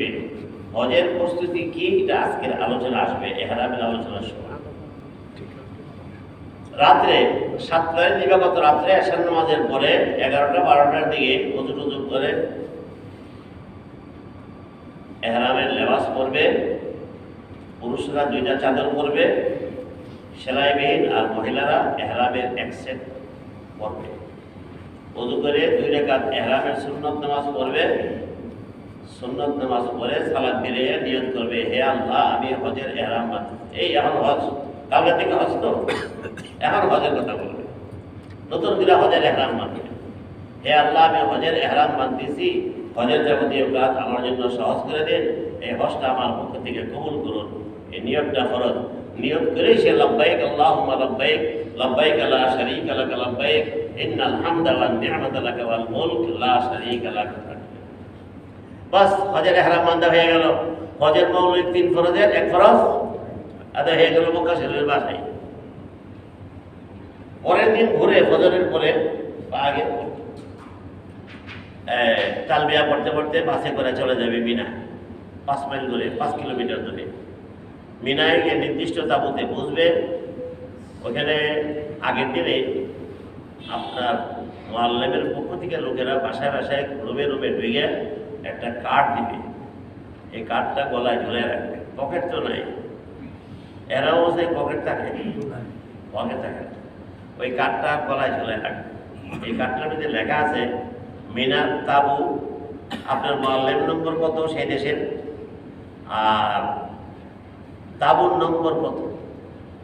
নেবে হজের প্রস্তুতি কি? এটা আজকের আলোচনা আসবে এহারামের আলোচনার সময়। রাত্রে সাতটায় দিবাগত রাত্রে আসার নামাজের পরে এগারোটা বারোটার দিকে উজু টুজু করে এহরামের লেবাস পরবে পুরুষরা দুইটা চাদর পরবে সেলাইবিহীন আর মহিলারা এহরামের এক সেট পরবে। উজু করে দুই রেখাত এহরামের সুন্নত নামাজ পড়বে সুন্নত নামাজ পড়ে সালাদ ফিরে নিয়ত করবে, হে আল্লাহ, আমি হজের এহরাম এই এখন হজ, কালকে থেকে হজ তো। এখন হজের কথা বলবে। নতুন করে হজের এহরাম বাঁধবে হে আল্লাহ, আমি হজের এহরাম বাঁধতেছি হজের যাবতীয় কাজ আমার জন্য সহজ করে দিন। এই হজটা আমার পক্ষ থেকে কবুল করুন। এই নিয়তটা ফরজ। নিয়ত করেই সে লব্বাইক, আল্লাহুম্মা লব্বাইক লব্বাইক লা শারীকা লাক, লব্বাইক, ইন্নাল হামদা ওয়ান নি'মাতা লাক ওয়াল মুলক, লা শারীকা লাক। বাস, হজের এহরাম বান্ধা হয়ে গেল। হজের মৌলিক তিন ফরজের, এক ফরজ আদায় হয়ে গেল মক্কা শরীরের বাসায়। পরের দিন ঘুরে ফজরের পরে, বা আগে তালবিয়া পড়তে পড়তে বাসে করে চলে যাবে মিনা। পাঁচ মাইল দূরে, পাঁচ কিলোমিটার দূরে। মিনায় গিয়ে নির্দিষ্ট তাবুতে বসবে। ওখানে আগের দিনে আপনার মোয়াল্লেমের পক্ষ থেকে লোকেরা বাসায় বাসায় রুমে রুমে ঢুকে একটা কার্ড দিবে। এই কার্ডটা গলায় ঝুলে রাখবে। পকেট তো নাই। এরাও সেই পকেট থাকে পকেট থাকে ওই কার্ডটা গলায় ঝুলে রাখবে। এই কার্ডটার মধ্যে লেখা আছে, মিনার তাবু, আপনার মোয়াল্লেম নম্বর কত সেই দেশের? আর তাবুর নম্বর কত?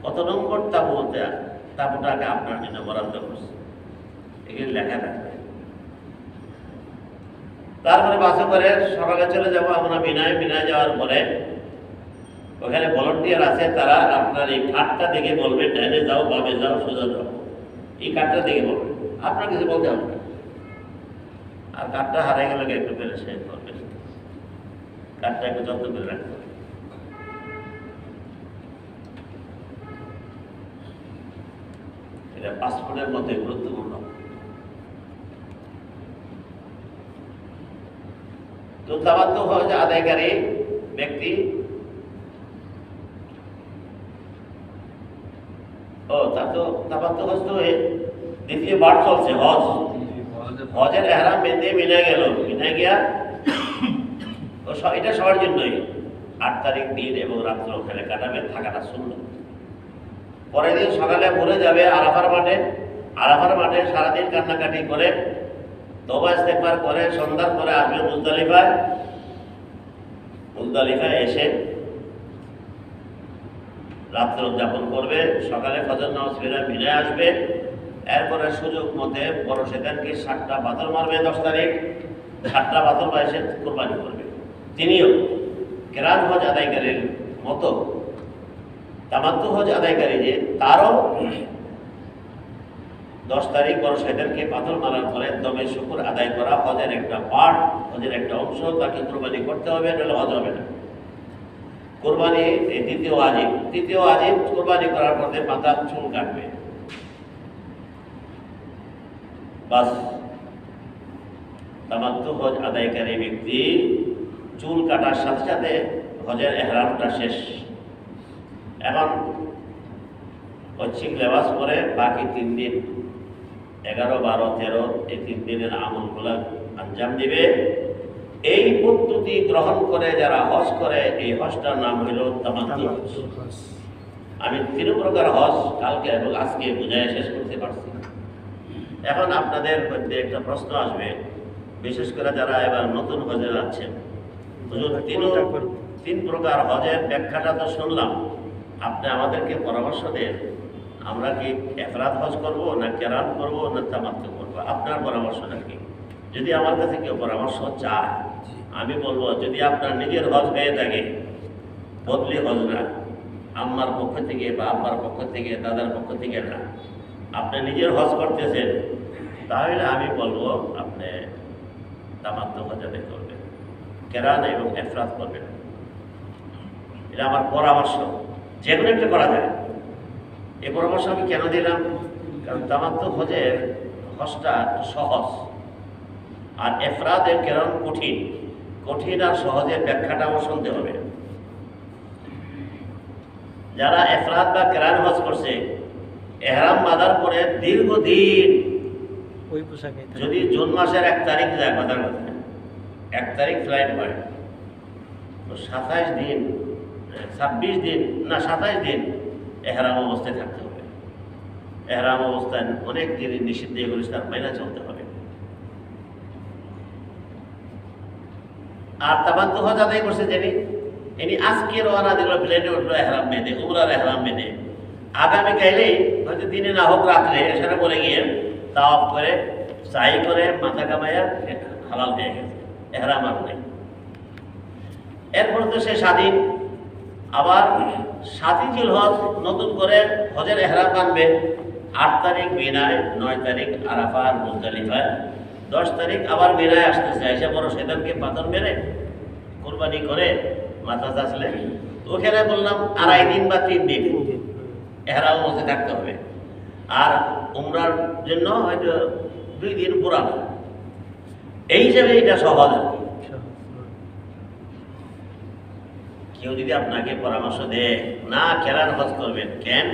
কত নম্বর তাবু হতে তাবুটাকে আপনার জন্য বরাদ্দ করছে। এগুলি লেখা থাকবে। তারপরে বাসে করে সকালে চলে যাব আমরা বিনায়। বিনায় যাওয়ার পরে ওখানে ভলেন্টিয়ার আছে, তারা আপনার এই কার্ডটা দেখে বলবে, ডাইনে যাও, বামে যাও, সোজা যাও। এই কার্ডটা দেখে বলবে। আপনার কিছু বলতে হবে না। আর কার্ডটা হারিয়ে গেলে একটু পেরে শেষ করবেন কার্ডটা একটু যত্ন করে রাখতে হবে। এটা পাসপোর্টের মধ্যে গুরুত্বপূর্ণ। তাবাত্ত হজ আদায়কারী ব্যক্তি। ও তা তো তাবাত্ত হজ দ্বিতীয় বার চলছে, হজ। হজের এহরাম বেঁধে মিনা গেল মিনা গিয়া এটা সবার জন্যই। আট তারিখ দিন এবং রাত্র ওখানে কাটাবে, থাকাটা সুন্দর পরের দিন সকালে ভোরে যাবে আরাফার মাঠে। আরাফার মাঠে সারাদিন কান্নাকাটি করে তবা ইস্তেকবার করে সন্ধ্যার পরে আসবে মুজদালিফায়। মুজদালিফায় এসে রাত্রে উদযাপন করবে। সকালে ফজর নামাজ ফিরে ফিরে আসবে। এরপরে সুযোগ মতে বড় সেখানকে সাতটা পাথর মারবে দশ তারিখ। সাতটা পাথর বা এসে কোরবানি করবে। তিনিও কেরান হজ আদায়কারীর মতো তামাত্ম হজ আদায়কারী যে, তারও দশ তারিখ বড় সেদেরকে পাথর মারার পরে দমে শুকুর আদায় করা হজের একটা পার্ট হজের একটা অংশ, তাকে কোরবানি করতে হবে নাহলে হজ হবে না। কোরবানি দ্বিতীয় আজিব তৃতীয় আজিব কোরবানি করার পরে মাথার চুল কাটবে। বাস। তামাত্ম হজ আদায়কারী ব্যক্তি চুল কাটার সাথে সাথে হজের এহরামটা শেষ। এখন পশ্চিম লেবাস পরে বাকি তিন দিন এগারো বারো তেরো এই তিন দিনের আমলগুলা আঞ্জাম দিবে। এই পদ্ধতি গ্রহণ করে যারা হজ করে এই হজটার নাম হইল তামাত্তু হজ। আমি তিন প্রকার হজ কালকে এবং আজকে বুঝাই শেষ করতে পারছি। এখন আপনাদের মধ্যে একটা প্রশ্ন আসবে বিশেষ করে যারা এবার নতুন হজে যাচ্ছেন। তিন তিন প্রকার হজের ব্যাখ্যাটা তো শুনলাম। আপনি আমাদেরকে পরামর্শ দেন। আমরা কি এফরাত হজ করব না কেরান করব না তামাত্ম করব? আপনার পরামর্শটা কি যদি আমার কাছে কেউ পরামর্শ চায় আমি বলব যদি আপনার নিজের হজ হয়ে থাকে বদলি হজ না। আম্মার পক্ষ থেকে বা আব্বার পক্ষ থেকে দাদার পক্ষ থেকে না। আপনি নিজের হজ করতেছেন তাহলে আমি বলব আপনি তামাত্ম হজাতে করবেন কেরান এবং এফরাত করবেন। এটা আমার পরামর্শ। যে কোনো একটা করা যায়। এই পরামর্শ আমি কেন দিলাম? কারণ তামাত্ম হজের হজটা সহজ। আর এফরাদের কেরান কঠিন। কঠিন আর সহজে ব্যাখ্যাটাও শুনতে হবে। যারা এফরাত বা কেরান হজ করছে এহরাম বাঁধার পরে দীর্ঘদিন ওই পোশাকে যদি জুন মাসের এক তারিখ যায় কথার কথা এক তারিখ ফ্লাইট হয়। তো সাতাইশ দিন ছাব্বিশ দিন না সাতাইশ দিন এহরাম অবস্থায় থাকতে হবে। এহরাম অবস্থায় অনেক দিন নিষিদ্ধ এগুলি তার মাইনা চলতে হবে। আর তাবান্ত হজ আদায় করছে যিনি, ইনি আজকে রওনা দিল, প্লেনে উঠল এহরাম মেদে উমরার এহরাম বেঁধে আগামী কাইলেই হয়তো দিনে না হোক রাত্রে এসারা করে গিয়ে তাওয়াফ করে চাই করে, মাথা কামাইয়া হালাল হয়ে গেছে। এহরাম আর নেই। এরপর তো সে স্বাধীন আবার সাতই জিল হজ নতুন করে হজের এহরাম বানবে আট তারিখ মিনায় নয় তারিখ আরাফার মুজদালিফায় দশ তারিখ আবার মিনায় আসতেছে। এসে বড় সেদানকে পাথর মেরে কোরবানি করে মাথা চাষলে তো ওখানে বললাম আড়াই দিন বা তিন দিন। এহরাম মধ্যে থাকতে হবে। আর উমরার জন্য হয়তো দুই দিন পুরানো। এই হিসাবে এটা আর সহজ। কেউ যদি আপনাকে পরামর্শ দেয়, না, খেলার হজ করবেন। কেন?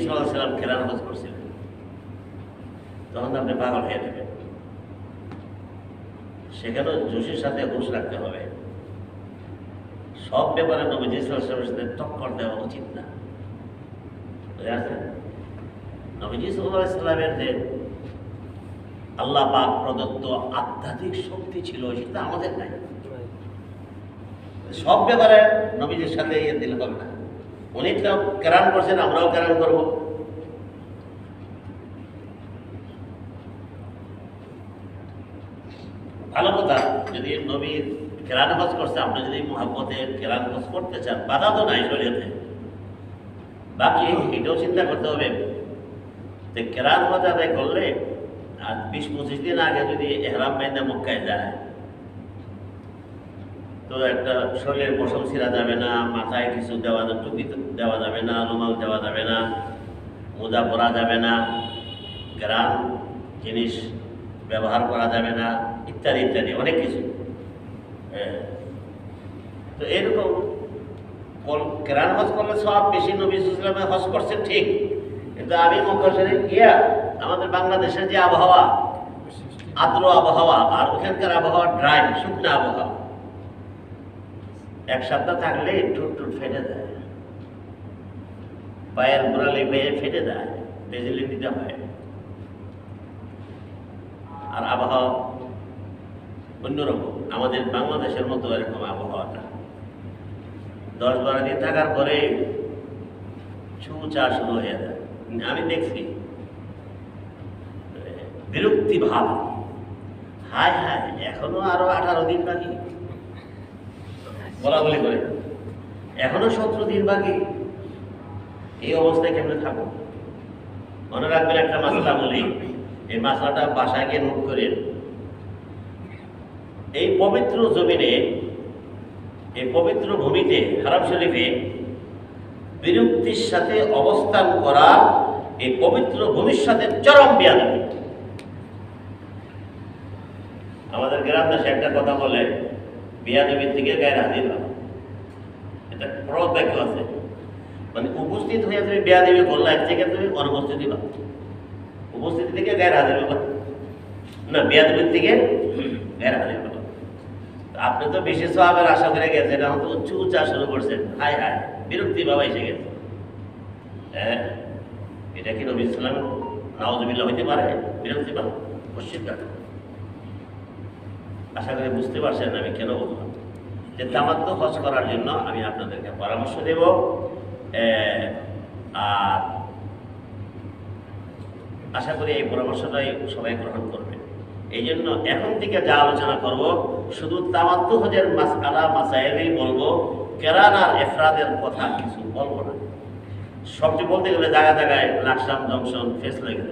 সাল্লাহ সাল্লাম খেলার হজ করছিলেন? তখন আপনি পাগল হয়ে যাবেন। সেখানেও জোশের সাথে হুঁশ রাখতে হবে। সব ব্যাপারে নবীজি সাল্লামের সাথে টক্কর দেওয়া উচিত না। বুঝে নবীজি সাল্লামের যে আল্লাহ পাক প্রদত্ত আধ্যাত্মিক শক্তি ছিল, সেটা আমাদের নাই। সব ব্যাপারে নবীজির সাথে ইয়ে দিলে হবে না। উনি তো কেরান করছেন, আমরাও কেরান করব। ভালো কথা, যদি নবীর কেরান হজ করছে, আপনি যদি মহাব্বতে কেরান হজ করতে চান, বাধা তো নাই শরীয়তে। বাকি এটাও চিন্তা করতে হবে যে কেরান আদায় করলে আর বিশ পঁচিশ দিন আগে যদি এহরাম বাইন্দা মক্কায় যায় তো একটা শরীরের পশম ছিঁড়া যাবে না, মাথায় কিছু দেওয়া টুপি দেওয়া যাবে না, রুমাল দেওয়া যাবে না, মোজা পরা যাবে না, গ্রাম জিনিস ব্যবহার করা যাবে না, ইত্যাদি ইত্যাদি, অনেক কিছু হ্যাঁ। তো এরকম কেরান হজ করলে সব বেশি নবী ইসলামে হজ করছে ঠিক, কিন্তু আমি মক্কা শরীফ গিয়া আমাদের বাংলাদেশের যে আবহাওয়া, আর্দ্র আবহাওয়া আর ওখানকার আবহাওয়া ড্রাই, শুকনো আবহাওয়া এক সপ্তাহ থাকলে টুট টুট ফেটে যায়। পায়ের গোড়ালি বেয়ে ফেটে যায় বেজিলি দিতে হয়। আর আবহাওয়া অন্যরকম, আমাদের বাংলাদেশের মতো এরকম আবহাওয়াটা। দশ বারো দিন থাকার পরে ছু চা শুরু হয়ে যায়। আমি দেখছি, বিরক্তি ভাব। হায় হায়, এখনও আরও আঠারো দিন বাকি। বলা বলি করে। এখনও সতেরো দিন বাকি। এই অবস্থায় কেমনে থাকব? মনে রাখবেন একটা মাসলা বলি, এই মাসলাটা বাসায় গিয়ে নোট করেন এই পবিত্র জমিনে, এই পবিত্র ভূমিতে, হারাম শরীফে বিরক্তির সাথে অবস্থান করা এই পবিত্র ভূমির সাথে চরম বিয়াদবি। আমাদের গ্রাম দেশে একটা কথা বলে বিয়াদবির থেকে গায়ের হাজির হওয়া এটা প্রবাদ বাক্য আছে। মানে উপস্থিত হয়ে তুমি বিয়াদবি করলে, এক থেকে তুমি অনুপস্থিতি পাও। উপস্থিতি থেকে গায়ের হাজির হবা না বিয়াদবির থেকে গায়ের হাজির হবা আপনি তো বেশি সবের আশা করে গেছেন, এখন তো উচ্চ উচ্চা শুরু করছেন হাই হাই বিরক্তি বাবা এসে গেছে। হ্যাঁ এটা কি নবী ইসলাম নাওজবিল্লা হইতে পারে? বিরক্তি বা পশ্চিম আশা করি বুঝতে পারছেন আমি কেন বললাম। যে তামাত্ম হজ করার জন্য আমি আপনাদেরকে পরামর্শ দেব। আর আশা করি এই পরামর্শটাই সবাই গ্রহণ করবে। এই জন্য এখন থেকে যা আলোচনা করব, শুধু তামাত্ম হজের মাসালা মাসাইলেই বলব কেরান আর এফরাদের কথা কিছু বলব না। সবটি বলতে গেলে জায়গা জায়গায় লাকসাম, জংশন ফেস লেগে